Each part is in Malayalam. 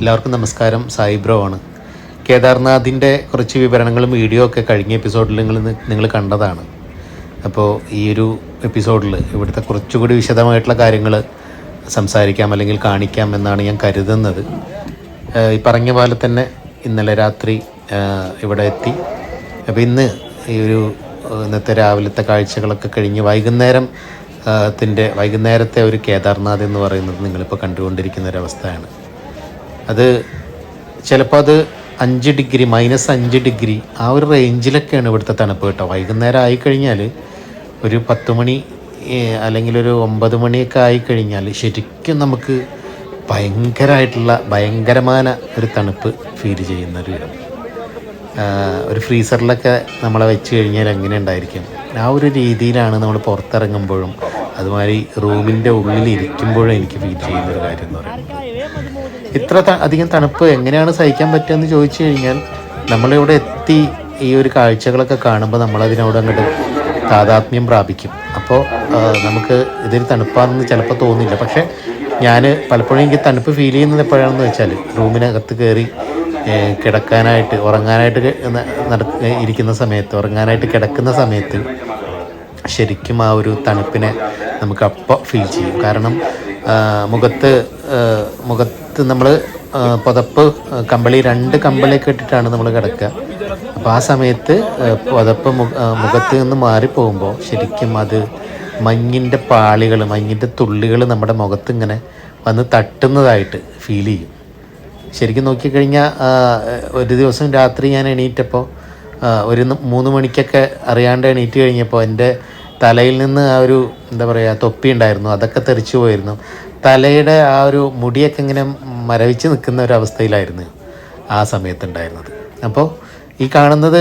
എല്ലാവർക്കും നമസ്കാരം. സായി ബ്രോ ആണ്. കേദാർനാഥിന്റെ കുറച്ച് വിവരണങ്ങളും വീഡിയോ ഒക്കെ കഴിഞ്ഞ എപ്പിസോഡിൽ നിങ്ങൾ നിങ്ങൾ കണ്ടതാണ്. അപ്പോൾ ഈ ഒരു എപ്പിസോഡിൽ ഇവിടുത്തെ കുറച്ചുകൂടി വിശദമായിട്ടുള്ള കാര്യങ്ങൾ സംസാരിക്കാം അല്ലെങ്കിൽ കാണിക്കാം എന്നാണ് ഞാൻ കരുതുന്നത്. ഈ പറഞ്ഞ പോലെ തന്നെ ഇന്നലെ രാത്രി ഇവിടെ എത്തി. അപ്പോൾ ഇന്ന് ഈ ഒരു ഇന്നത്തെ രാവിലത്തെ കാഴ്ചകളൊക്കെ കഴിഞ്ഞ് വൈകുന്നേരം ത്തിന്റെ വൈകുന്നേരത്തെ ഒരു കേദാർനാഥ് എന്ന് പറയുന്നത് നിങ്ങളിപ്പോൾ കണ്ടുകൊണ്ടിരിക്കുന്ന ഒരവസ്ഥയാണ് അത് ചിലപ്പോൾ അത് അഞ്ച് ഡിഗ്രി മൈനസ് അഞ്ച് ഡിഗ്രി ആ ഒരു റേഞ്ചിലൊക്കെയാണ് ഇവിടുത്തെ തണുപ്പ് കേട്ടോ. വൈകുന്നേരം ആയിക്കഴിഞ്ഞാൽ ഒരു പത്ത് മണി അല്ലെങ്കിൽ ഒരു ഒമ്പത് മണിയൊക്കെ ആയിക്കഴിഞ്ഞാൽ ശരിക്കും നമുക്ക് ഭയങ്കരമായിട്ടുള്ള ഭയങ്കരമായ ഒരു തണുപ്പ് ഫീൽ ചെയ്യുന്ന ഒരു ഇടം. ഒരു ഫ്രീസറിലൊക്കെ നമ്മളെ വെച്ച് കഴിഞ്ഞാൽ എങ്ങനെ ഉണ്ടായിരിക്കും? ആ ഒരു രീതിയിലാണ് നമ്മൾ പുറത്തിറങ്ങുമ്പോഴും അതുമാതിരി റൂമിന്റെ ഉള്ളിൽ ഇരിക്കുമ്പോഴും എനിക്ക് ഫീൽ ചെയ്യുന്ന ഒരു കാര്യം എന്ന് പറയുന്നത്. ഇത്ര അധികം തണുപ്പ് എങ്ങനെയാണ് സഹിക്കാൻ പറ്റുക എന്ന് ചോദിച്ചു കഴിഞ്ഞാൽ നമ്മളിവിടെ എത്തി ഈ ഒരു കാഴ്ചകളൊക്കെ കാണുമ്പോൾ നമ്മളതിനോട് അങ്ങോട്ട് താതാത്മ്യം പ്രാപിക്കും. അപ്പോൾ നമുക്ക് ഇതൊരു തണുപ്പാണെന്ന് ചിലപ്പോൾ തോന്നില്ല. പക്ഷേ ഞാൻ പലപ്പോഴും എനിക്ക് തണുപ്പ് ഫീൽ ചെയ്യുന്നത് എപ്പോഴാണെന്ന് വെച്ചാൽ റൂമിനകത്ത് കയറി കിടക്കാനായിട്ട് ഉറങ്ങാനായിട്ട് ഇരിക്കുന്ന സമയത്ത് ഉറങ്ങാനായിട്ട് കിടക്കുന്ന സമയത്ത് ശരിക്കും ആ ഒരു തണുപ്പിനെ നമുക്ക് അപ്പോൾ ഫീൽ ചെയ്യും. കാരണം മുഖത്ത് മുഖത്ത് മുഖത്ത് നമ്മൾ പുതപ്പ് കമ്പളി രണ്ട് കമ്പിളിയൊക്കെ ഇട്ടിട്ടാണ് നമ്മൾ കിടക്കുക. അപ്പോൾ ആ സമയത്ത് പുതപ്പ് മുഖത്ത് നിന്ന് മാറിപ്പോകുമ്പോൾ ശരിക്കും അത് മഞ്ഞിന്റെ പാളികൾ മഞ്ഞിന്റെ തുള്ളികൾ നമ്മുടെ മുഖത്ത് ഇങ്ങനെ വന്ന് തട്ടുന്നതായിട്ട് ഫീൽ ചെയ്യും. ശരിക്കും നോക്കിക്കഴിഞ്ഞാൽ ഒരു ദിവസം രാത്രി ഞാൻ എണീറ്റപ്പോൾ ഒരു മൂന്ന് മണിക്കൊക്കെ അറിയാണ്ട് എണീറ്റ് കഴിഞ്ഞപ്പോൾ എന്റെ തലയിൽ നിന്ന് ആ ഒരു എന്താ പറയുക തൊപ്പി ഉണ്ടായിരുന്നു. അതൊക്കെ തെറിച്ചു പോയിരുന്നു. തലയുടെ ആ ഒരു മുടിയൊക്കെ ഇങ്ങനെ മരവിച്ച് നിൽക്കുന്ന ഒരു അവസ്ഥയിലായിരുന്നു ആ സമയത്തുണ്ടായിരുന്നത്. അപ്പോൾ ഈ കാണുന്നത്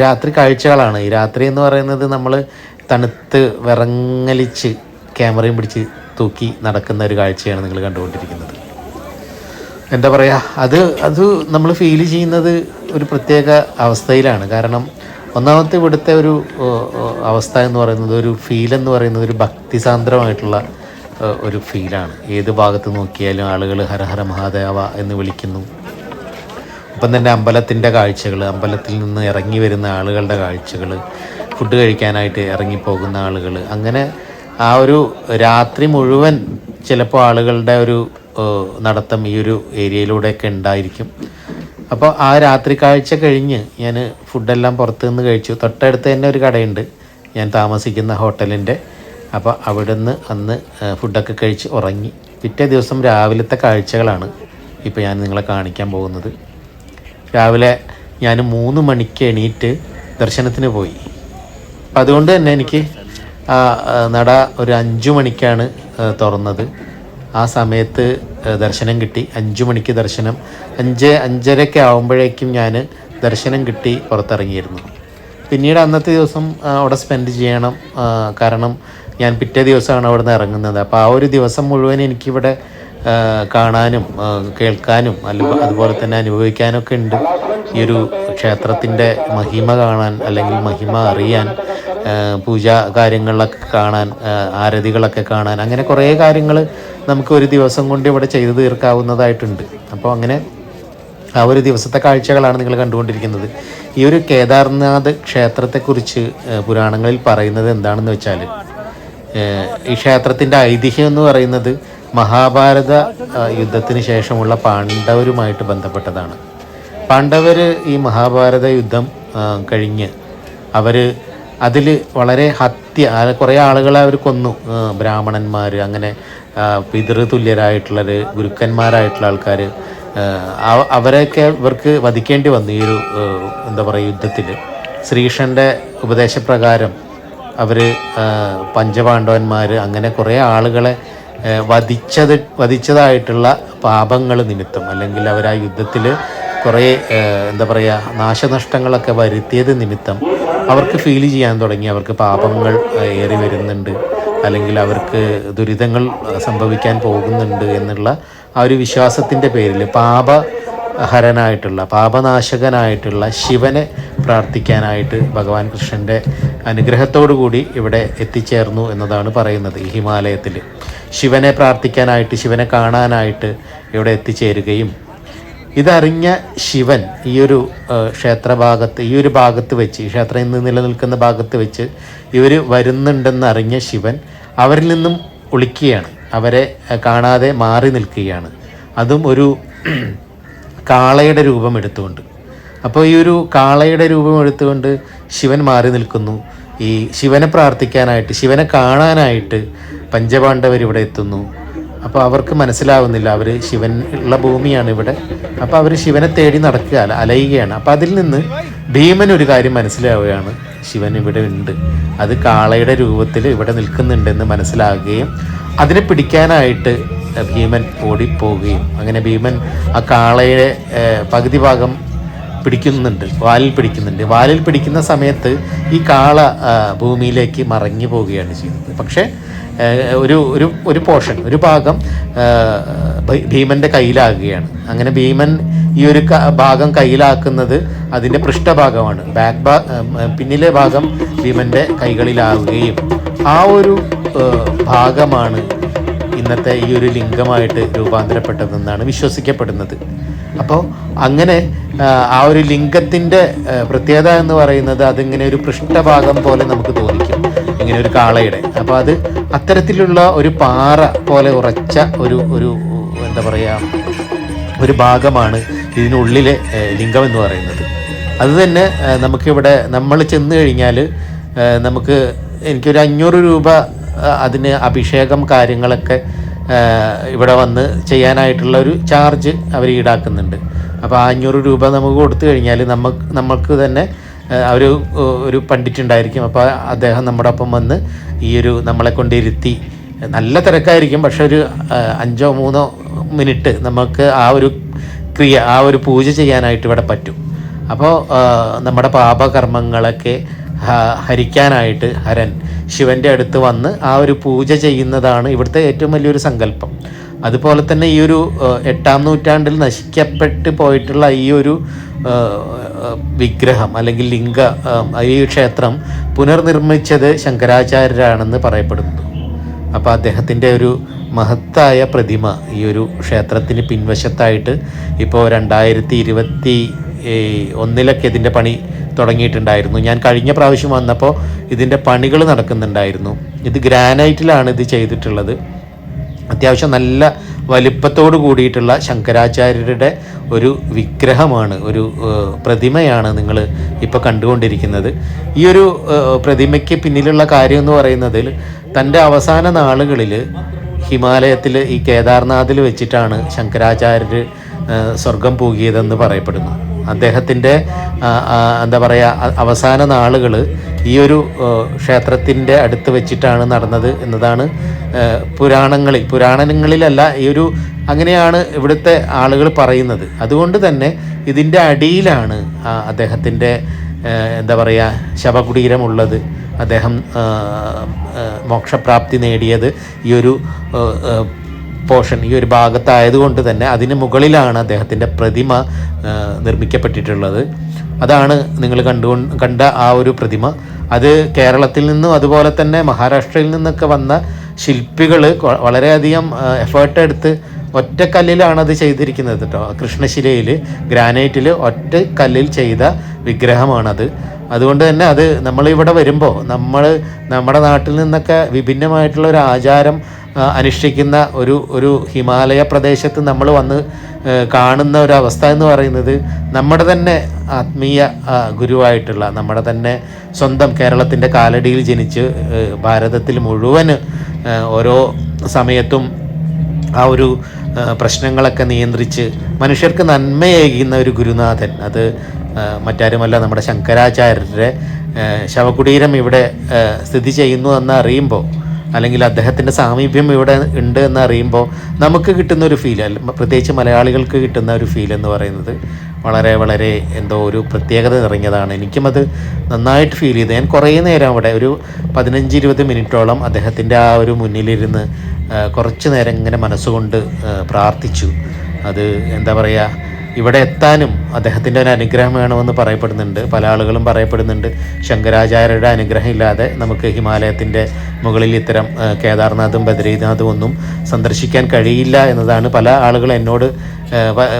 രാത്രി കാഴ്ചകളാണ്. ഈ രാത്രി എന്ന് പറയുന്നത് നമ്മൾ തണുത്ത് വിറങ്ങലിച്ച് ക്യാമറയും പിടിച്ച് തൂക്കി നടക്കുന്ന ഒരു കാഴ്ചയാണ് നിങ്ങൾ കണ്ടുകൊണ്ടിരിക്കുന്നത്. എന്താ പറയുക അത് അത് നമ്മൾ ഫീൽ ചെയ്യുന്നത് ഒരു പ്രത്യേക അവസ്ഥയിലാണ്. കാരണം ഒന്നാമത്തെ ഇവിടുത്തെ ഒരു അവസ്ഥ എന്ന് പറയുന്നത് ഒരു ഫീൽ എന്ന് പറയുന്നത് ഒരു ഭക്തിസാന്ദ്രമായിട്ടുള്ള ഒരു ഫീലാണ്. ഏത് ഭാഗത്ത് നോക്കിയാലും ആളുകൾ ഹരഹര മഹാദേവ എന്ന് വിളിക്കുന്നു. ഒപ്പം തന്നെ അമ്പലത്തിന്റെ കാഴ്ചകൾ അമ്പലത്തിൽ നിന്ന് ഇറങ്ങി വരുന്ന ആളുകളുടെ കാഴ്ചകൾ ഫുഡ് കഴിക്കാനായിട്ട് ഇറങ്ങിപ്പോകുന്ന ആളുകൾ അങ്ങനെ ആ ഒരു രാത്രി മുഴുവൻ ചിലപ്പോൾ ആളുകളുടെ ഒരു നടത്തം ഈ ഒരു ഏരിയയിലൂടെയൊക്കെ ഉണ്ടായിരിക്കും. അപ്പോൾ ആ രാത്രി കാഴ്ച കഴിഞ്ഞ് ഞാൻ ഫുഡെല്ലാം പുറത്തുനിന്ന് കഴിച്ചു. തൊട്ടടുത്ത് തന്നെ ഒരു കടയുണ്ട്. ഞാൻ താമസിക്കുന്ന ഹോട്ടലിന്റെ. അപ്പോൾ അവിടുന്ന് അന്ന് ഫുഡൊക്കെ കഴിച്ച് ഉറങ്ങി. പിറ്റേ ദിവസം രാവിലത്തെ കാഴ്ചകളാണ് ഇപ്പോൾ ഞാൻ നിങ്ങളെ കാണിക്കാൻ പോകുന്നത്. രാവിലെ ഞാൻ മൂന്ന് മണിക്ക് എണീറ്റ് ദർശനത്തിന് പോയി. അപ്പം അതുകൊണ്ട് തന്നെ എനിക്ക് ആ നട ഒരു അഞ്ചു മണിക്കാണ് തുറന്നത്. ആ സമയത്ത് ദർശനം കിട്ടി. അഞ്ചു മണിക്ക് ദർശനം. അഞ്ച് അഞ്ചരയൊക്കെ ആകുമ്പോഴേക്കും ഞാൻ ദർശനം കിട്ടി പുറത്തിറങ്ങിയിരുന്നു. പിന്നീട് അന്നത്തെ ദിവസം അവിടെ സ്പെൻഡ് ചെയ്യണം കാരണം ഞാൻ പിറ്റേ ദിവസമാണ് അവിടെ നിന്ന് ഇറങ്ങുന്നത്. അപ്പോൾ ആ ഒരു ദിവസം മുഴുവൻ എനിക്കിവിടെ കാണാനും കേൾക്കാനും അല്ല അതുപോലെ തന്നെ അനുഭവിക്കാനൊക്കെ ഉണ്ട്. ഈ ഒരു ക്ഷേത്രത്തിന്റെ മഹിമ കാണാൻ അല്ലെങ്കിൽ മഹിമ അറിയാൻ പൂജാ കാര്യങ്ങളിലൊക്കെ കാണാൻ ആരതികളൊക്കെ കാണാൻ അങ്ങനെ കുറേ കാര്യങ്ങൾ നമുക്ക് ഒരു ദിവസം കൊണ്ട് ഇവിടെ ചെയ്തു തീർക്കാവുന്നതായിട്ടുണ്ട്. അപ്പോൾ അങ്ങനെ ആ ഒരു ദിവസത്തെ കാഴ്ചകളാണ് നിങ്ങൾ കണ്ടുകൊണ്ടിരിക്കുന്നത്. ഈ ഒരു കേദാർനാഥ് ക്ഷേത്രത്തെക്കുറിച്ച് പുരാണങ്ങളിൽ പറയുന്നത് എന്താണെന്ന് വെച്ചാൽ ഈ ക്ഷേത്രത്തിന്റെ ഐതിഹ്യം എന്ന് പറയുന്നത് മഹാഭാരത യുദ്ധത്തിന് ശേഷമുള്ള പാണ്ഡവരുമായിട്ട് ബന്ധപ്പെട്ടതാണ്. പാണ്ഡവർ ഈ മഹാഭാരത യുദ്ധം കഴിഞ്ഞ് അവർ അതിൽ വളരെ ഹത്യ കുറേ ആളുകളെ അവർ കൊന്നു. ബ്രാഹ്മണന്മാർ അങ്ങനെ പിതൃതുല്യരായിട്ടുള്ളവർ ഗുരുക്കന്മാരായിട്ടുള്ള ആൾക്കാർ അവരെയൊക്കെ ഇവർക്ക് വധിക്കേണ്ടി വന്നു ഈ ഒരു എന്താ പറയുക യുദ്ധത്തിൽ ശ്രീകൃഷ്ണന്റെ ഉപദേശപ്രകാരം അവർ പഞ്ചപാണ്ഡവന്മാർ അങ്ങനെ കുറേ ആളുകളെ വധിച്ചത് വധിച്ചതായിട്ടുള്ള പാപങ്ങൾ നിമിത്തം അല്ലെങ്കിൽ അവർ ആ യുദ്ധത്തിൽ കുറേ എന്താ പറയുക നാശനഷ്ടങ്ങളൊക്കെ വരുത്തിയത് നിമിത്തം അവർക്ക് ഫീൽ ചെയ്യാൻ തുടങ്ങി. അവർക്ക് പാപങ്ങൾ ഏറി വരുന്നുണ്ട്. അല്ലെങ്കിൽ അവർക്ക് ദുരിതങ്ങൾ സംഭവിക്കാൻ പോകുന്നുണ്ട് എന്നുള്ള ആ ഒരു വിശ്വാസത്തിന്റെ പേരിൽ പാപഹരനായിട്ടുള്ള പാപനാശകനായിട്ടുള്ള ശിവനെ പ്രാർത്ഥിക്കാനായിട്ട് ഭഗവാൻ കൃഷ്ണന്റെ കൂടി ഇവിടെ എത്തിച്ചേർന്നു എന്നതാണ് പറയുന്നത് ഈ ഹിമാലയത്തിൽ ശിവനെ പ്രാർത്ഥിക്കാനായിട്ട് ശിവനെ കാണാനായിട്ട് ഇവിടെ എത്തിച്ചേരുകയും ഇതറിഞ്ഞ ശിവൻ ഈ ഒരു ക്ഷേത്രഭാഗത്ത് ഈ ഒരു ഭാഗത്ത് വെച്ച് ഈ ക്ഷേത്രം ഇന്ന് നിലനിൽക്കുന്ന ഭാഗത്ത് വെച്ച് ഇവർ വരുന്നുണ്ടെന്ന് അറിഞ്ഞ ശിവൻ അവരിൽ നിന്നും ഒളിക്കുകയാണ്. അവരെ കാണാതെ മാറി നിൽക്കുകയാണ്. അതും ഒരു കാളയുടെ രൂപം എടുത്തുകൊണ്ട്. അപ്പോൾ ഈ ഒരു കാളയുടെ രൂപം എടുത്തുകൊണ്ട് ശിവൻ മാറി നിൽക്കുന്നു. ഈ ശിവനെ പ്രാർത്ഥിക്കാനായിട്ട് ശിവനെ കാണാനായിട്ട് പഞ്ചപാണ്ഡവർ ഇവിടെ എത്തുന്നു. അപ്പോൾ അവർക്ക് മനസ്സിലാവുന്നില്ല അവർ ശിവൻ ഉള്ള ഭൂമിയാണ് ഇവിടെ. അപ്പോൾ അവർ ശിവനെ തേടി നടക്കുക അല- അലയുകയാണ്. അപ്പോൾ അതിൽ നിന്ന് ഭീമൻ ഒരു കാര്യം മനസ്സിലാവുകയാണ്. ശിവൻ ഇവിടെ ഉണ്ട്. അത് കാളയുടെ രൂപത്തിൽ ഇവിടെ നിൽക്കുന്നുണ്ടെന്ന് മനസ്സിലാകുകയും അതിനെ പിടിക്കാനായിട്ട് ഭീമൻ ഓടിപ്പോവുകയും അങ്ങനെ ഭീമൻ ആ കാളയുടെ പകുതി ഭാഗം പിടിക്കുന്നുണ്ട് വാലിൽ പിടിക്കുന്നുണ്ട്. വാലിൽ പിടിക്കുന്ന സമയത്ത് ഈ കാള ഭൂമിയിലേക്ക് മറങ്ങി പോവുകയാണ് ചെയ്യുന്നത്. പക്ഷേ ഒരു ഒരു ഒരു പോർഷൻ ഒരു ഭാഗം ഭീമന്റെ കയ്യിലാകുകയാണ്. അങ്ങനെ ഭീമൻ ഈ ഒരു ഭാഗം കയ്യിലാക്കുന്നത് അതിന്റെ പൃഷ്ഠഭാഗമാണ്. ബാക്ക് ഭാ പിന്നിലെ ഭാഗം ഭീമന്റെ കൈകളിലാവുകയും ആ ഒരു ഭാഗമാണ് ഇന്നത്തെ ഈ ഒരു ലിംഗമായിട്ട് രൂപാന്തരപ്പെട്ടതെന്നാണ് വിശ്വസിക്കപ്പെടുന്നത്. അപ്പോൾ അങ്ങനെ ആ, ഒരു ലിംഗത്തിന്റെ പ്രത്യേകത എന്ന് പറയുന്നത് അതിങ്ങനെ ഒരു പൃഷ്ഠഭാഗം പോലെ നമുക്ക് തോന്നിക്കും ഇങ്ങനെ ഒരു കാളയുടെ. അപ്പോൾ അത് അത്തരത്തിലുള്ള ഒരു പാറ പോലെ ഉറച്ച ഒരു ഒരു എന്താ പറയുക ഒരു ഭാഗമാണ് ഇതിനുള്ളിലെ ലിംഗം എന്ന് പറയുന്നത്. അത് തന്നെ നമുക്കിവിടെ നമ്മൾ ചെന്ന് കഴിഞ്ഞാൽ നമുക്ക് എനിക്കൊരു അഞ്ഞൂറ് രൂപ അതിന് അഭിഷേകം കാര്യങ്ങളൊക്കെ ഇവിടെ വന്ന് ചെയ്യാനായിട്ടുള്ള ഒരു ചാർജ് അവർ ഈടാക്കുന്നുണ്ട്. അപ്പോൾ അഞ്ഞൂറ് രൂപ നമുക്ക് കൊടുത്തു കഴിഞ്ഞാൽ നമുക്ക് നമുക്ക് തന്നെ ഒരു ഒരു പണ്ഡിറ്റ് ഉണ്ടായിരിക്കും. അപ്പോൾ അദ്ദേഹം നമ്മുടെ ഒപ്പം വന്ന് ഈ ഒരു നമ്മളെ കൊണ്ടിരുത്തി നല്ല തിരക്കായിരിക്കും. പക്ഷെ ഒരു അഞ്ചോ മൂന്നോ മിനിറ്റ് നമുക്ക് ആ ഒരു ക്രിയ ആ ഒരു പൂജ ചെയ്യാനായിട്ട് ഇവിടെ പറ്റും. അപ്പോൾ നമ്മുടെ പാപകർമ്മങ്ങളൊക്കെ ഹരിക്കാനായിട്ട് ഹരൻ ശിവന്റെ അടുത്ത് വന്ന് ആ ഒരു പൂജ ചെയ്യുന്നതാണ് ഇവിടുത്തെ ഏറ്റവും വലിയൊരു സങ്കല്പം. അതുപോലെ തന്നെ ഈ ഒരു എട്ടാം നൂറ്റാണ്ടിൽ നശിക്കപ്പെട്ട് പോയിട്ടുള്ള ഈ ഒരു വിഗ്രഹം അല്ലെങ്കിൽ ലിംഗ ഈ ക്ഷേത്രം പുനർനിർമ്മിച്ചത് ശങ്കരാചാര്യരാണെന്ന് പറയപ്പെടുന്നു. അപ്പോൾ അദ്ദേഹത്തിന്റെ ഒരു മഹത്തായ പ്രതിമ ഈ ഒരു ക്ഷേത്രത്തിന് പിൻവശത്തായിട്ട് ഇപ്പോൾ രണ്ടായിരത്തി ഇരുപത്തി ഒന്നിലൊക്കെ ഇതിന്റെ പണി തുടങ്ങിയിട്ടുണ്ടായിരുന്നു. ഞാൻ കഴിഞ്ഞ പ്രാവശ്യം വന്നപ്പോൾ ഇതിന്റെ പണികൾ നടക്കുന്നുണ്ടായിരുന്നു. ഇത് ഗ്രാനൈറ്റിലാണ് ഇത് ചെയ്തിട്ടുള്ളത്. അത്യാവശ്യം നല്ല വലിപ്പത്തോട് കൂടിയിട്ടുള്ള ശങ്കരാചാര്യരുടെ ഒരു വിഗ്രഹമാണ് ഒരു പ്രതിമയാണ് നിങ്ങൾ ഇപ്പോൾ കണ്ടുകൊണ്ടിരിക്കുന്നത്. ഈ ഒരു പ്രതിമയ്ക്ക് പിന്നിലുള്ള കാര്യം എന്ന് പറയുന്നതിൽ തന്റെ അവസാന നാളുകളിൽ ഹിമാലയത്തിൽ ഈ കേദാർനാഥിൽ വെച്ചിട്ടാണ് ശങ്കരാചാര്യർ സ്വർഗം പൂകിയതെന്ന് പറയപ്പെടുന്നു അദ്ദേഹത്തിന്റെ എന്താ പറയുക അവസാന നാളുകൾ ഈ ഒരു ക്ഷേത്രത്തിന്റെ അടുത്ത് വെച്ചിട്ടാണ് നടന്നത് എന്നതാണ് പുരാണങ്ങളിൽ പുരാണങ്ങളിലല്ല ഈ ഒരു അങ്ങനെയാണ് ഇവിടുത്തെ ആളുകൾ പറയുന്നത്. അതുകൊണ്ട് തന്നെ ഇതിന്റെ അടിയിലാണ് അദ്ദേഹത്തിന്റെ എന്താ പറയുക ശവകുടീരമുള്ളത്. അദ്ദേഹം മോക്ഷപ്രാപ്തി നേടിയത് ഈ ഒരു പോർഷൻ ഈ ഒരു ഭാഗത്തായതുകൊണ്ട് തന്നെ അതിന് മുകളിലാണ് അദ്ദേഹത്തിന്റെ പ്രതിമ നിർമ്മിക്കപ്പെട്ടിട്ടുള്ളത്. അതാണ് നിങ്ങൾ കണ്ടു കണ്ട ആ ഒരു പ്രതിമ. അത് കേരളത്തിൽ നിന്നും അതുപോലെ തന്നെ മഹാരാഷ്ട്രയിൽ നിന്നൊക്കെ വന്ന ശില്പികൾ വളരെയധികം എഫേർട്ട് എടുത്ത് ഒറ്റ കല്ലിലാണ് അത് ചെയ്തിരിക്കുന്നത് കേട്ടോ കൃഷ്ണശിലയിൽ ഗ്രാനൈറ്റിൽ ഒറ്റ കല്ലിൽ ചെയ്ത വിഗ്രഹമാണത്. അതുകൊണ്ട് തന്നെ അത് നമ്മളിവിടെ വരുമ്പോൾ നമ്മൾ നമ്മുടെ നാട്ടിൽ നിന്നൊക്കെ വിഭിന്നമായിട്ടുള്ള ഒരു ആചാരം അനുഷ്ഠിക്കുന്ന ഒരു ഒരു ഹിമാലയ പ്രദേശത്ത് നമ്മൾ വന്ന് കാണുന്ന ഒരു അവസ്ഥ എന്ന് പറയുന്നത് നമ്മുടെ തന്നെ ആത്മീയ ഗുരുവായിട്ടുള്ള നമ്മുടെ തന്നെ സ്വന്തം കേരളത്തിന്റെ കാലടിയിൽ ജനിച്ച് ഭാരതത്തിൽ മുഴുവൻ ഓരോ സമയത്തും ആ ഒരു പ്രശ്നങ്ങളൊക്കെ നിയന്ത്രിച്ച് മനുഷ്യർക്ക് നന്മയേകുന്ന ഒരു ഗുരുനാഥൻ. അത് മറ്റാരുമല്ല നമ്മുടെ ശങ്കരാചാര്യരുടെ ശവകുടീരം ഇവിടെ സ്ഥിതി ചെയ്യുന്നു എന്ന് അറിയുമ്പോൾ അല്ലെങ്കിൽ അദ്ദേഹത്തിന്റെ സാമീപ്യം ഇവിടെ ഉണ്ട് എന്ന് അറിയുമ്പോൾ നമുക്ക് കിട്ടുന്ന ഒരു ഫീൽ പ്രത്യേകിച്ച് മലയാളികൾക്ക് കിട്ടുന്ന ഒരു ഫീൽ എന്ന് പറയുന്നത് വളരെ വളരെ എന്തോ ഒരു പ്രത്യേകത നിറഞ്ഞതാണ്. എനിക്കും അത് നന്നായിട്ട് ഫീൽ ചെയ്തു. ഞാൻ കുറേ നേരം അവിടെ ഒരു പതിനഞ്ച് ഇരുപത് മിനിറ്റോളം അദ്ദേഹത്തിന്റെ ആ ഒരു മുന്നിലിരുന്ന് കുറച്ച് നേരം ഇങ്ങനെ മനസ്സുകൊണ്ട് പ്രാർത്ഥിച്ചു. അത് എന്താ പറയുക ഇവിടെ എത്താനും അദ്ദേഹത്തിന്റെ ഒരു അനുഗ്രഹം വേണമെന്ന് പറയപ്പെടുന്നുണ്ട്. പല ആളുകളും പറയപ്പെടുന്നുണ്ട്. ശങ്കരാചാര്യരുടെ അനുഗ്രഹം ഇല്ലാതെ നമുക്ക് ഹിമാലയത്തിന്റെ മുകളിൽ ഇത്തരം കേദാർനാഥും ബദ്രീനാഥും ഒന്നും സന്ദർശിക്കാൻ കഴിയില്ല എന്നതാണ്. പല ആളുകളും എന്നോട്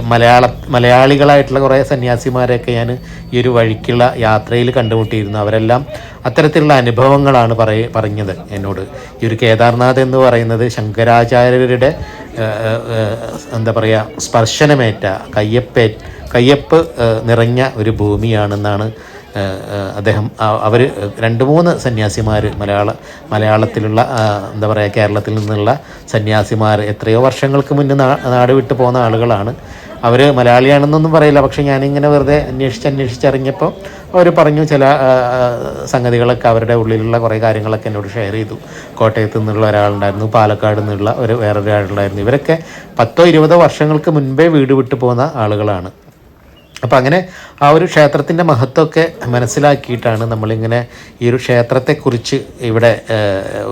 മലയാള മലയാളികളായിട്ടുള്ള കുറേ സന്യാസിമാരെയൊക്കെ ഞാൻ ഈ ഒരു വഴിക്കുള്ള യാത്രയിൽ കണ്ടുമുട്ടിയിരുന്നു. അവരെല്ലാം അത്തരത്തിലുള്ള അനുഭവങ്ങളാണ് പറയ പറഞ്ഞത് എന്നോട്. ഈ ഒരു കേദാർനാഥ് എന്ന് പറയുന്നത് ശങ്കരാചാര്യരുടെ എന്താ പറയുക സ്പർശനമേറ്റ കയ്യപ്പേ കയ്യപ്പ് നിറഞ്ഞ ഒരു ഭൂമിയാണെന്നാണ് അദ്ദേഹം അവർ രണ്ട് മൂന്ന് സന്യാസിമാർ മലയാള മലയാളത്തിലുള്ള എന്താ പറയുക കേരളത്തിൽ നിന്നുള്ള സന്യാസിമാർ എത്രയോ വർഷങ്ങൾക്ക് മുന്നേ നാട് വിട്ടു പോകുന്ന ആളുകളാണ്. അവർ മലയാളിയാണെന്നൊന്നും പറയില്ല പക്ഷെ ഞാനിങ്ങനെ വെറുതെ അന്വേഷിച്ച് അന്വേഷിച്ചറിഞ്ഞപ്പോൾ അവർ പറഞ്ഞു ചില സംഗതികളൊക്കെ അവരുടെ ഉള്ളിലുള്ള കുറേ കാര്യങ്ങളൊക്കെ എന്നോട് ഷെയർ ചെയ്തു. കോട്ടയത്ത് നിന്നുള്ള ഒരാളുണ്ടായിരുന്നു പാലക്കാട് നിന്നുള്ള ഒരു വേറൊരാളുണ്ടായിരുന്നു ഇവരൊക്കെ പത്തോ ഇരുപതോ വർഷങ്ങൾക്ക് മുൻപേ വീട് വിട്ടു പോകുന്ന ആളുകളാണ്. അപ്പോൾ അങ്ങനെ ആ ഒരു ക്ഷേത്രത്തിന്റെ മഹത്വമൊക്കെ മനസ്സിലാക്കിയിട്ടാണ് നമ്മളിങ്ങനെ ഈ ഒരു ക്ഷേത്രത്തെക്കുറിച്ച് ഇവിടെ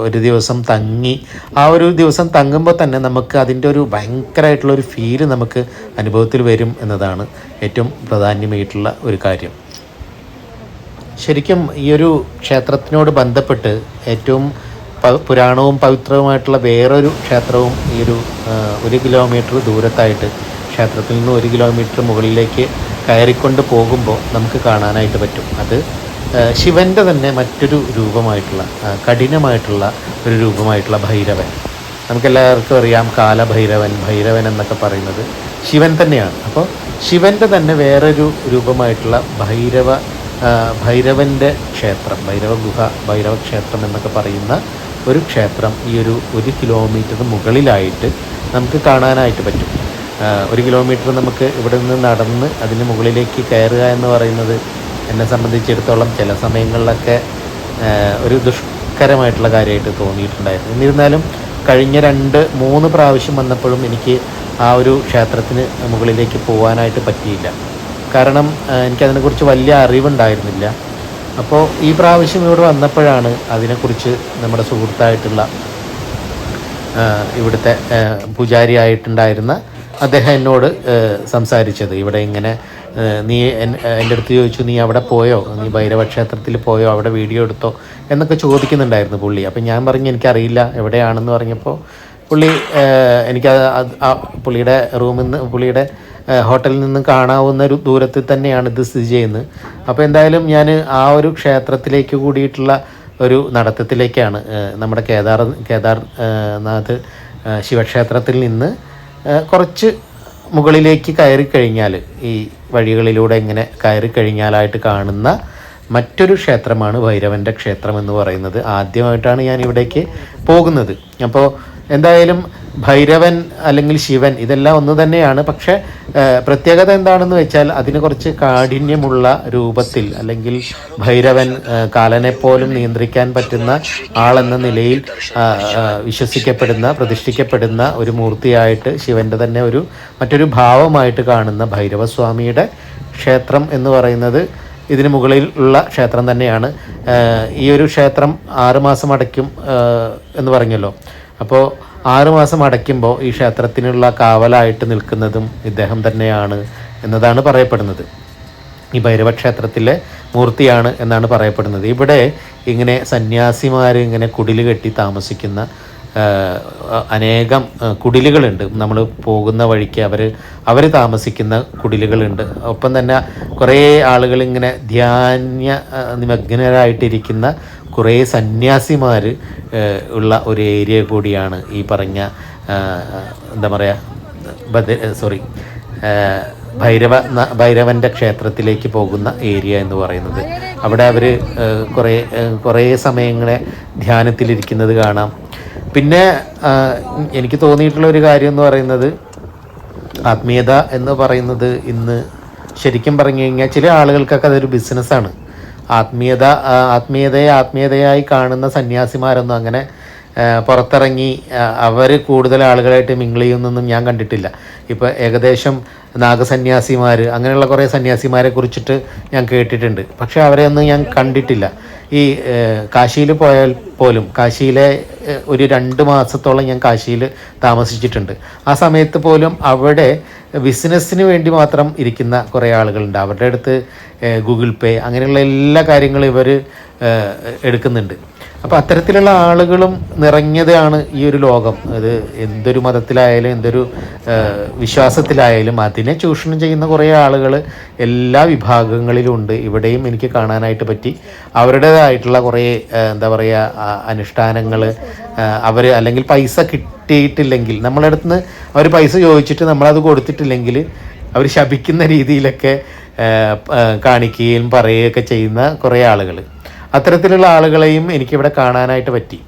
ഒരു ദിവസം തങ്ങി. ആ ഒരു ദിവസം തങ്ങുമ്പോൾ തന്നെ നമുക്ക് അതിന്റെ ഒരു ഭയങ്കരമായിട്ടുള്ള ഒരു ഫീൽ നമുക്ക് അനുഭവത്തിൽ വരും എന്നതാണ് ഏറ്റവും പ്രാധാന്യമായിട്ടുള്ള ഒരു കാര്യം. ശരിക്കും ഈ ഒരു ക്ഷേത്രത്തിനോട് ബന്ധപ്പെട്ട് ഏറ്റവും പുരാണവും പവിത്രവുമായിട്ടുള്ള വേറൊരു ക്ഷേത്രവും ഈ ഒരു ഒരു കിലോമീറ്റർ ദൂരത്തായിട്ട് ക്ഷേത്രത്തിൽ നിന്ന് ഒരു കിലോമീറ്റർ മുകളിലേക്ക് കയറിക്കൊണ്ട് പോകുമ്പോൾ നമുക്ക് കാണാനായിട്ട് പറ്റും. അത് ശിവന്റെ തന്നെ മറ്റൊരു രൂപമായിട്ടുള്ള കഠിനമായിട്ടുള്ള ഒരു രൂപമായിട്ടുള്ള ഭൈരവൻ. നമുക്കെല്ലാവർക്കും അറിയാം കാലഭൈരവൻ ഭൈരവൻ എന്നൊക്കെ പറയുന്നത് ശിവൻ തന്നെയാണ്. അപ്പോൾ ശിവന്റെ തന്നെ വേറൊരു രൂപമായിട്ടുള്ള ഭൈരവ ഭൈരവന്റെ ക്ഷേത്രം ഭൈരവ ഗുഹ ഭൈരവ ക്ഷേത്രം എന്നൊക്കെ പറയുന്ന ഒരു ക്ഷേത്രം ഈ ഒരു ഒരു കിലോമീറ്റർ മുകളിലായിട്ട് നമുക്ക് കാണാനായിട്ട് പറ്റും. ഒരു കിലോമീറ്റർ നമുക്ക് ഇവിടെ നിന്ന് നടന്ന് അതിന് മുകളിലേക്ക് കയറുക എന്ന് പറയുന്നത് എന്നെ സംബന്ധിച്ചിടത്തോളം ചില സമയങ്ങളിലൊക്കെ ഒരു ദുഷ്കരമായിട്ടുള്ള കാര്യമായിട്ട് തോന്നിയിട്ടുണ്ടായിരുന്നു. എന്നിരുന്നാലും കഴിഞ്ഞ രണ്ട് മൂന്ന് പ്രാവശ്യം വന്നപ്പോഴും എനിക്ക് ആ ഒരു ക്ഷേത്രത്തിന് മുകളിലേക്ക് പോകാനായിട്ട് പറ്റിയില്ല. കാരണം എനിക്കതിനെക്കുറിച്ച് വലിയ അറിവുണ്ടായിരുന്നില്ല. അപ്പോൾ ഈ പ്രാവശ്യം ഇവിടെ വന്നപ്പോഴാണ് അതിനെക്കുറിച്ച് നമ്മുടെ സുഹൃത്തായിട്ടുള്ള ഇവിടുത്തെ പൂജാരിയായിട്ടുണ്ടായിരുന്ന അദ്ദേഹം എന്നോട് സംസാരിച്ചത്. ഇവിടെ ഇങ്ങനെ നീ എന്റെ അടുത്ത് ചോദിച്ചു നീ അവിടെ പോയോ? നീ ഭൈരവ ക്ഷേത്രത്തിൽ പോയോ? അവിടെ വീഡിയോ എടുത്തോ? എന്നൊക്കെ ചോദിക്കുന്നുണ്ടായിരുന്നു പുള്ളി. അപ്പം ഞാൻ പറഞ്ഞു എനിക്കറിയില്ല എവിടെയാണെന്ന് പറഞ്ഞപ്പോൾ പുള്ളി എനിക്ക് പുള്ളിയുടെ റൂമിൽ നിന്ന് പുള്ളിയുടെ ഹോട്ടലിൽ നിന്ന് കാണാവുന്ന ഒരു ദൂരത്തിൽ തന്നെയാണ് ഇത് സ്ഥിതി ചെയ്യുന്നത്. അപ്പോൾ എന്തായാലും ഞാൻ ആ ഒരു ക്ഷേത്രത്തിലേക്ക് കൂടിയിട്ടുള്ള ഒരു നടത്തത്തിലേക്കാണ് നമ്മുടെ കേദാർ കേദാർനാഥ് ശിവക്ഷേത്രത്തിൽ നിന്ന് കുറച്ച് മുകളിലേക്ക് കയറി കഴിഞ്ഞാൽ ഈ വഴികളിലൂടെ ഇങ്ങനെ കയറി കഴിഞ്ഞാലായിട്ട് കാണുന്ന മറ്റൊരു ക്ഷേത്രമാണ് ഭൈരവന്റെ ക്ഷേത്രം എന്ന് പറയുന്നത്. ആദ്യമായിട്ടാണ് ഞാൻ ഇവിടേക്ക് പോകുന്നത്. അപ്പോൾ എന്തായാലും ഭൈരവൻ അല്ലെങ്കിൽ ശിവൻ ഇതെല്ലാം ഒന്ന് തന്നെയാണ്. പക്ഷേ പ്രത്യേകത എന്താണെന്ന് വെച്ചാൽ അതിന് കുറച്ച് കാഠിന്യമുള്ള രൂപത്തിൽ അല്ലെങ്കിൽ ഭൈരവൻ കാലനെ പോലും നിയന്ത്രിക്കാൻ പറ്റുന്ന ആളെന്ന നിലയിൽ വിശ്വസിക്കപ്പെടുന്ന പ്രതിഷ്ഠിക്കപ്പെടുന്ന ഒരു മൂർത്തിയായിട്ട് ശിവന്റെ തന്നെ ഒരു മറ്റൊരു ഭാവമായിട്ട് കാണുന്ന ഭൈരവസ്വാമിയുടെ ക്ഷേത്രം എന്ന് പറയുന്നത് ഇതിന് മുകളിൽ ഉള്ള ക്ഷേത്രം തന്നെയാണ്. ഈ ഒരു ക്ഷേത്രം ആറുമാസം അടയ്ക്കും എന്ന് പറഞ്ഞല്ലോ. അപ്പോൾ ആറുമാസം അടയ്ക്കുമ്പോൾ ഈ ക്ഷേത്രത്തിനുള്ള കാവലായിട്ട് നിൽക്കുന്നതും ഇദ്ദേഹം തന്നെയാണ് എന്നതാണ് പറയപ്പെടുന്നത്. ഈ ഭൈരവ ക്ഷേത്രത്തിലെ മൂർത്തിയാണ് എന്നാണ് പറയപ്പെടുന്നത്. ഇവിടെ ഇങ്ങനെ സന്യാസിമാർ ഇങ്ങനെ കുടിൽ കെട്ടി താമസിക്കുന്ന അനേകം കുടിലുകളുണ്ട്. നമ്മൾ പോകുന്ന വഴിക്ക് അവർ അവർ താമസിക്കുന്ന കുടിലുകളുണ്ട്. ഒപ്പം തന്നെ കുറേ ആളുകൾ ഇങ്ങനെ ധ്യാന നിമഗ്നരായിട്ടിരിക്കുന്ന കുറേ സന്യാസിമാർ ഉള്ള ഒരു ഏരിയ കൂടിയാണ് ഈ പറഞ്ഞ എന്താ പറയുക ബദ സോറി ഭൈരവ ഭൈരവന്റെ ക്ഷേത്രത്തിലേക്ക് പോകുന്ന ഏരിയ എന്ന് പറയുന്നത്. അവിടെ അവർ കുറേ കുറേ സമയങ്ങളെ ധ്യാനത്തിലിരിക്കുന്നത് കാണാം. പിന്നെ എനിക്ക് തോന്നിയിട്ടുള്ള ഒരു കാര്യം എന്ന് പറയുന്നത് ആത്മീയത എന്ന് പറയുന്നത് ഇന്ന് ശരിക്കും പറഞ്ഞു കഴിഞ്ഞാൽ ചില ആളുകൾക്കൊക്കെ അതൊരു ബിസിനസ്സാണ് ആത്മീയത ആത്മീയതയെ ആത്മീയതയായി കാണുന്ന സന്യാസിമാരൊന്നും അങ്ങനെ പുറത്തിറങ്ങി അവർ കൂടുതൽ ആളുകളായിട്ട് മിങ്കിൾ ചെയ്യുന്നൊന്നും ഞാൻ കണ്ടിട്ടില്ല. ഇപ്പോൾ ഏകദേശം നാഗസന്യാസിമാർ അങ്ങനെയുള്ള കുറേ സന്യാസിമാരെ കുറിച്ചിട്ട് ഞാൻ കേട്ടിട്ടുണ്ട്. പക്ഷേ അവരെയൊന്നും ഞാൻ കണ്ടിട്ടില്ല. ഈ കാശിയിൽ പോയാൽ പോലും കാശിയിലെ ഒരു രണ്ട് മാസത്തോളം ഞാൻ കാശിയിൽ താമസിച്ചിട്ടുണ്ട്. ആ സമയത്ത് പോലും അവിടെ ബിസിനസ്സിന് വേണ്ടി മാത്രം ഇരിക്കുന്ന കുറേ ആളുകളുണ്ട്. അവരുടെ അടുത്ത് ഗൂഗിൾ പേ അങ്ങനെയുള്ള എല്ലാ കാര്യങ്ങളും ഇവർ എടുക്കുന്നുണ്ട്. അപ്പോൾ അത്തരത്തിലുള്ള ആളുകളും നിറഞ്ഞതാണ് ഈ ഒരു ലോകം. അത് എന്തൊരു മതത്തിലായാലും എന്തൊരു വിശ്വാസത്തിലായാലും അതിനെ ചൂഷണം ചെയ്യുന്ന കുറേ ആളുകൾ എല്ലാ വിഭാഗങ്ങളിലും ഉണ്ട് ഇവിടെയും എനിക്ക് കാണാനായിട്ട് പറ്റി. അവരുടേതായിട്ടുള്ള കുറേ എന്താ പറയുക അനുഷ്ഠാനങ്ങൾ അവർ അല്ലെങ്കിൽ പൈസ കിട്ടിയിട്ടില്ലെങ്കിൽ നമ്മളെ അടുത്ത് നിന്ന് അവർ പൈസ ചോദിച്ചിട്ട് നമ്മളത് കൊടുത്തിട്ടില്ലെങ്കിൽ അവർ ശപിക്കുന്ന രീതിയിലൊക്കെ കാണിക്കുകയും പറയുകയൊക്കെ ചെയ്യുന്ന കുറേ ആളുകൾ അത്തരത്തിലുള്ള ആളുകളെയും എനിക്കിവിടെ കാണാനായിട്ട് പറ്റി.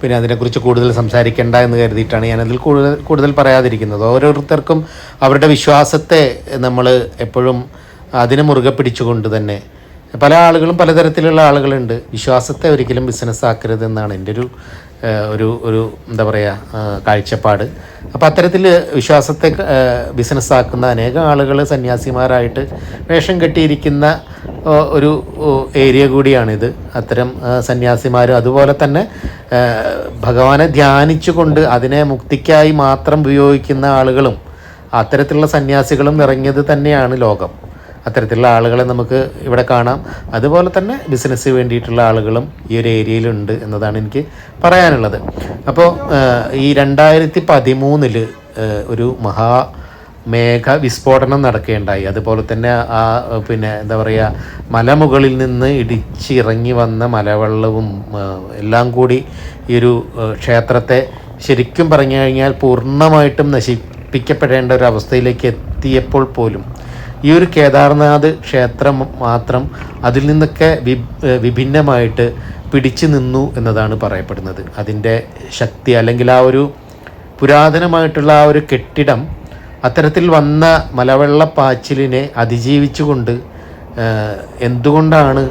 പിന്നെ അതിനെക്കുറിച്ച് കൂടുതൽ സംസാരിക്കേണ്ട എന്ന് കരുതിയിട്ടാണ് ഞാനതിൽ കൂടുതൽ കൂടുതൽ പറയാതിരിക്കുന്നത്. ഓരോരുത്തർക്കും അവരുടെ വിശ്വാസത്തെ നമ്മൾ എപ്പോഴും അതിനെ മുറുകെ പിടിച്ചുകൊണ്ട് തന്നെ പല ആളുകളും പലതരത്തിലുള്ള ആളുകളുണ്ട്. വിശ്വാസത്തെ ഒരിക്കലും ബിസിനസ് ആക്കരുത് എന്നാണ് എന്റെ ഒരു ഒരു ഒരു എന്താ പറയുക കാഴ്ചപ്പാട്. അപ്പോൾ അത്തരത്തിൽ വിശ്വാസത്തെ ബിസിനസ് ആക്കുന്ന അനേകം ആളുകൾ സന്യാസിമാരായിട്ട് വേഷം കെട്ടിയിരിക്കുന്ന ഒരു ഏരിയ കൂടിയാണിത്. അത്തരം സന്യാസിമാർ അതുപോലെ തന്നെ ഭഗവാനെ ധ്യാനിച്ചുകൊണ്ട് അതിനെ മുക്തിക്കായി മാത്രം ഉപയോഗിക്കുന്ന ആളുകളും അത്തരത്തിലുള്ള സന്യാസികളും നിറഞ്ഞത് തന്നെയാണ് ലോകം. അത്തരത്തിലുള്ള ആളുകളെ നമുക്ക് ഇവിടെ കാണാം. അതുപോലെ തന്നെ ബിസിനസ്സിന് വേണ്ടിയിട്ടുള്ള ആളുകളും ഈ ഒരു ഏരിയയിലുണ്ട് എന്നതാണ് എനിക്ക് പറയാനുള്ളത്. അപ്പോൾ ഈ രണ്ടായിരത്തി പതിമൂന്നിൽ ഒരു മഹാ മേഘ വിസ്ഫോടനം നടക്കുകയുണ്ടായി. അതുപോലെ തന്നെ ആ പിന്നെ എന്താ പറയുക മലമുകളിൽ നിന്ന് ഇടിച്ചിറങ്ങി വന്ന മലവെള്ളവും എല്ലാം കൂടി ഈ ഒരു ക്ഷേത്രത്തെ ശരിക്കും പറഞ്ഞു കഴിഞ്ഞാൽ പൂർണമായിട്ടും നശിപ്പിക്കപ്പെടേണ്ട ഒരു അവസ്ഥയിലേക്ക് എത്തിയപ്പോൾ പോലും ഈ ഒരു കേദാർനാഥ് ക്ഷേത്രം മാത്രം അതിൽ നിന്നൊക്കെ വി വിഭിന്നമായിട്ട് പിടിച്ചു നിന്നു എന്നതാണ് പറയപ്പെടുന്നത്. അതിന്റെ ശക്തി അല്ലെങ്കിൽ ആ ഒരു പുരാതനമായിട്ടുള്ള ആ ഒരു കെട്ടിടം അത്തരത്തിൽ വന്ന മലവെള്ളപ്പാച്ചിലിനെ അതിജീവിച്ചുകൊണ്ട് എന്തുകൊണ്ടാണ്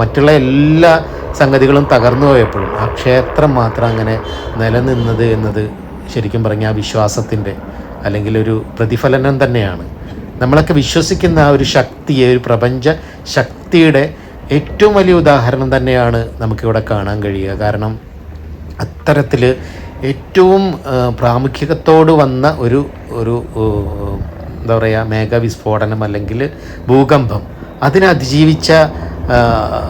മറ്റുള്ള എല്ലാ സംഗതികളും തകർന്നു പോയപ്പോഴും ആ ക്ഷേത്രം മാത്രം അങ്ങനെ നിലനിന്നത് എന്നത് ശരിക്കും പറഞ്ഞാൽ ആ വിശ്വാസത്തിന്റെ അല്ലെങ്കിൽ ഒരു പ്രതിഫലനം തന്നെയാണ്. നമ്മളൊക്കെ വിശ്വസിക്കുന്ന ആ ഒരു ശക്തിയെ ഒരു പ്രപഞ്ച ശക്തിയുടെ ഏറ്റവും വലിയ ഉദാഹരണം തന്നെയാണ് നമുക്കിവിടെ കാണാൻ കഴിയുക. കാരണം അത്തരത്തിൽ ഏറ്റവും പ്രാമുഖ്യത്തോട് വന്ന ഒരു ഒരു എന്താ പറയുക മേഘവിസ്ഫോടനം അല്ലെങ്കിൽ ഭൂകമ്പം അതിനെ അതിജീവിച്ച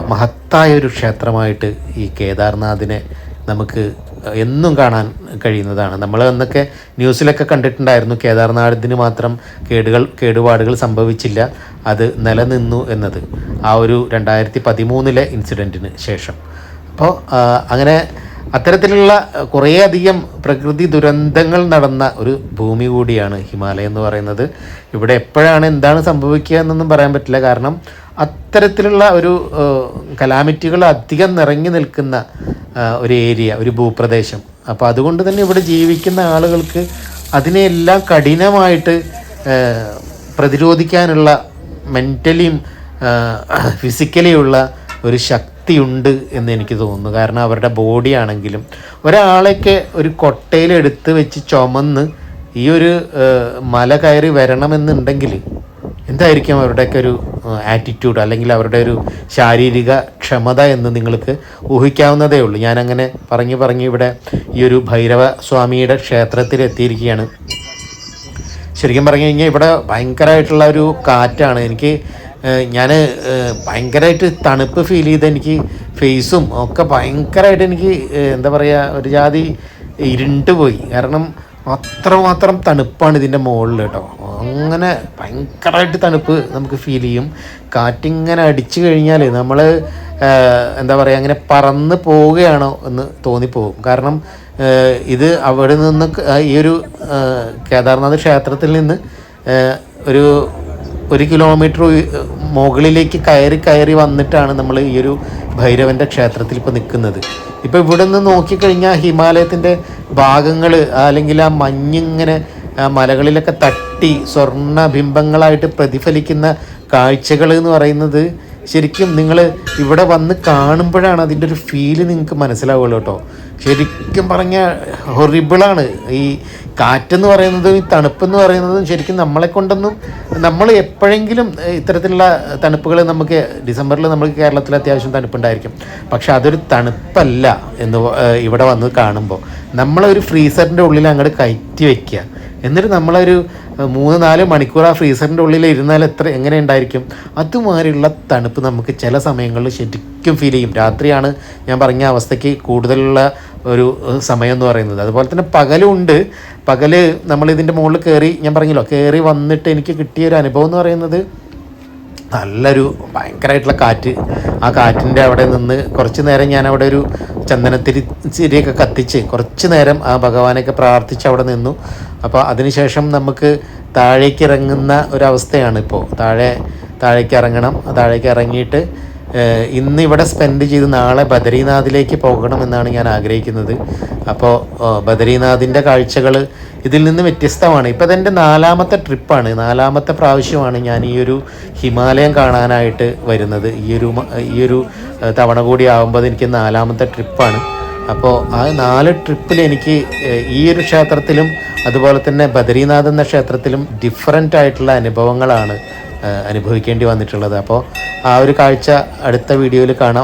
മഹത്തായ ഒരു ക്ഷേത്രമായിട്ട് ഈ കേദാർനാഥിനെ നമുക്ക് എന്നും കാണാൻ കഴിയുന്നതാണ്. നമ്മൾ അന്നൊക്കെ ന്യൂസിലൊക്കെ കണ്ടിട്ടുണ്ടായിരുന്നു കേദാർനാഥിന് മാത്രം കേടുകൾ കേടുപാടുകൾ സംഭവിച്ചില്ല അത് നിലനിന്നു എന്നത്. ആ ഒരു രണ്ടായിരത്തി പതിമൂന്നിലെ ഇൻസിഡന്റിന് ശേഷം. അപ്പോൾ അങ്ങനെ അത്തരത്തിലുള്ള കുറേയധികം പ്രകൃതി ദുരന്തങ്ങൾ നടന്ന ഒരു ഭൂമി കൂടിയാണ് ഹിമാലയം എന്ന് പറയുന്നത്. ഇവിടെ എപ്പോഴാണ് എന്താണ് സംഭവിക്കുക എന്നൊന്നും പറയാൻ പറ്റില്ല. കാരണം അത്തരത്തിലുള്ള ഒരു കലാമിറ്റികൾ അധികം നിറഞ്ഞു നിൽക്കുന്ന ഒരു ഏരിയ ഒരു ഭൂപ്രദേശം. അപ്പോൾ അതുകൊണ്ട് തന്നെ ഇവിടെ ജീവിക്കുന്ന ആളുകൾക്ക് അതിനെയെല്ലാം കഠിനമായിട്ട് പ്രതിരോധിക്കാനുള്ള മെന്റലിയും ഫിസിക്കലിയുള്ള ഒരു ശക്തിയുണ്ട് എന്ന് എനിക്ക് തോന്നുന്നു. കാരണം അവരുടെ ബോഡി ആണെങ്കിലും ഒരാളെയൊക്കെ ഒരു കൊട്ടയിൽ എടുത്ത് വെച്ച് ചുമന്ന് ഈ ഒരു മല കയറി വരണമെന്നുണ്ടെങ്കിൽ എന്തായിരിക്കും അവരുടെയൊക്കെ ഒരു ആറ്റിറ്റ്യൂഡ് അല്ലെങ്കിൽ അവരുടെ ഒരു ശാരീരിക ക്ഷമത എന്ന് നിങ്ങൾക്ക് ഊഹിക്കാവുന്നതേ ഉള്ളൂ. ഞാനങ്ങനെ പറഞ്ഞു പറഞ്ഞ് ഇവിടെ ഈ ഒരു ഭൈരവ സ്വാമിയുടെ ക്ഷേത്രത്തിൽ എത്തിയിരിക്കുകയാണ്. ശരിക്കും പറഞ്ഞു കഴിഞ്ഞാൽ ഇവിടെ ഭയങ്കരമായിട്ടുള്ള ഒരു കാറ്റാണ്. എനിക്ക് ഞാൻ ഭയങ്കരമായിട്ട് തണുപ്പ് ഫീൽ ചെയ്ത് എനിക്ക് ഫേസും ഒക്കെ ഭയങ്കരമായിട്ട് എനിക്ക് എന്താ പറയുക ഒരു ജാതി ഇരുണ്ട് പോയി. കാരണം അത്രമാത്രം തണുപ്പാണ് ഇതിന്റെ മുകളിൽ കേട്ടോ. അങ്ങനെ ഭയങ്കരമായിട്ട് തണുപ്പ് നമുക്ക് ഫീൽ ചെയ്യും. കാറ്റിങ്ങനെ അടിച്ചു കഴിഞ്ഞാൽ നമ്മൾ എന്താ പറയുക അങ്ങനെ പറന്ന് പോവുകയാണോ എന്ന് തോന്നിപ്പോകും. കാരണം ഇത് അവിടെ നിന്ന് ഈ ഒരു കേദാർനാഥ് ക്ഷേത്രത്തിൽ നിന്ന് ഒരു ഒരു കിലോമീറ്റർ മുകളിലേക്ക് കയറി കയറി വന്നിട്ടാണ് നമ്മൾ ഈ ഒരു ഭൈരവന്റെ ക്ഷേത്രത്തിൽ ഇപ്പോൾ നിൽക്കുന്നത് ഇപ്പോൾ ഇവിടെ നിന്ന് നോക്കിക്കഴിഞ്ഞാൽ ഹിമാലയത്തിന്റെ ഭാഗങ്ങൾ അല്ലെങ്കിൽ ആ മഞ്ഞിങ്ങനെ മലകളിലൊക്കെ തട്ടി സ്വർണ ബിംബങ്ങളായിട്ട് പ്രതിഫലിക്കുന്ന കാഴ്ചകൾ എന്ന് പറയുന്നത് ശരിക്കും നിങ്ങൾ ഇവിടെ വന്ന് കാണുമ്പോഴാണ് അതിന്റെ ഒരു ഫീൽ നിങ്ങൾക്ക് മനസ്സിലാവുള്ളൂ കേട്ടോ. ശരിക്കും പറഞ്ഞ ഹൊറിബിളാണ് ഈ കാറ്റെന്ന് പറയുന്നതും ഈ തണുപ്പെന്ന് പറയുന്നതും ശരിക്കും നമ്മളെ കൊണ്ടൊന്നും നമ്മൾ എപ്പോഴെങ്കിലും ഇത്തരത്തിലുള്ള തണുപ്പുകൾ നമുക്ക് ഡിസംബറിൽ നമുക്ക് കേരളത്തിൽ അത്യാവശ്യം തണുപ്പുണ്ടായിരിക്കും. പക്ഷെ അതൊരു തണുപ്പല്ല എന്ന് ഇവിടെ വന്ന് കാണുമ്പോൾ നമ്മളൊരു ഫ്രീസറിന്റെ ഉള്ളിൽ അങ്ങോട്ട് കയറ്റി വയ്ക്കുക എന്നിട്ട് നമ്മളൊരു മൂന്ന് നാല് മണിക്കൂർ ആ ഫ്രീസറിന്റെ ഉള്ളിൽ ഇരുന്നാൽ എത്ര എങ്ങനെ ഉണ്ടായിരിക്കും? അതുമാതിരിയുള്ള തണുപ്പ് നമുക്ക് ചില സമയങ്ങളിൽ ശരിക്കും ഫീൽ ചെയ്യും. രാത്രിയാണ് ഞാൻ പറഞ്ഞ അവസ്ഥയ്ക്ക് കൂടുതലുള്ള ഒരു സമയം എന്ന് പറയുന്നത്. അതുപോലെ തന്നെ പകലുണ്ട് പകൽ ഇതിന്റെ മുകളിൽ കയറി ഞാൻ പറഞ്ഞല്ലോ കയറി വന്നിട്ട് എനിക്ക് കിട്ടിയ ഒരു അനുഭവം എന്ന് പറയുന്നത് നല്ലൊരു ഭയങ്കരമായിട്ടുള്ള കാറ്റ്. ആ കാറ്റിന്റെ അവിടെ നിന്ന് കുറച്ച് നേരം ഞാൻ അവിടെ ഒരു ചന്ദനത്തിരി ചിരിയൊക്കെ കത്തിച്ച് കുറച്ച് നേരം ആ ഭഗവാനെയൊക്കെ പ്രാർത്ഥിച്ച് അവിടെ നിന്നു. അപ്പോൾ അതിനുശേഷം നമുക്ക് താഴേക്ക് ഇറങ്ങുന്ന ഒരവസ്ഥയാണ് ഇപ്പോൾ താഴെ താഴേക്ക് ഇറങ്ങണം. താഴേക്ക് ഇറങ്ങിയിട്ട് ഇന്ന് ഇവിടെ സ്പെൻഡ് ചെയ്ത് നാളെ ബദരീനാഥിലേക്ക് പോകണമെന്നാണ് ഞാൻ ആഗ്രഹിക്കുന്നത്. അപ്പോൾ ബദരീനാഥിന്റെ കാഴ്ചകൾ ഇതിൽ നിന്ന് വ്യത്യസ്തമാണ്. ഇപ്പോൾ ഇതെന്റെ നാലാമത്തെ ട്രിപ്പാണ്. നാലാമത്തെ പ്രാവശ്യമാണ് ഞാൻ ഈ ഒരു ഹിമാലയം കാണാനായിട്ട് വരുന്നത്. ഈ ഒരു ഈ ഒരു തവണ കൂടി ആകുമ്പോൾ എനിക്ക് നാലാമത്തെ ട്രിപ്പാണ്. അപ്പോൾ ആ നാല് ട്രിപ്പിൽ എനിക്ക് ഈ ഒരു ക്ഷേത്രത്തിലും അതുപോലെ തന്നെ ബദരീനാഥ് എന്ന ക്ഷേത്രത്തിലും ഡിഫറന്റ് ആയിട്ടുള്ള അനുഭവങ്ങളാണ് അനുഭവിക്കേണ്ടി വന്നിട്ടുള്ളത്. അപ്പോൾ ആ ഒരു കാഴ്ച അടുത്ത വീഡിയോയിൽ കാണാം.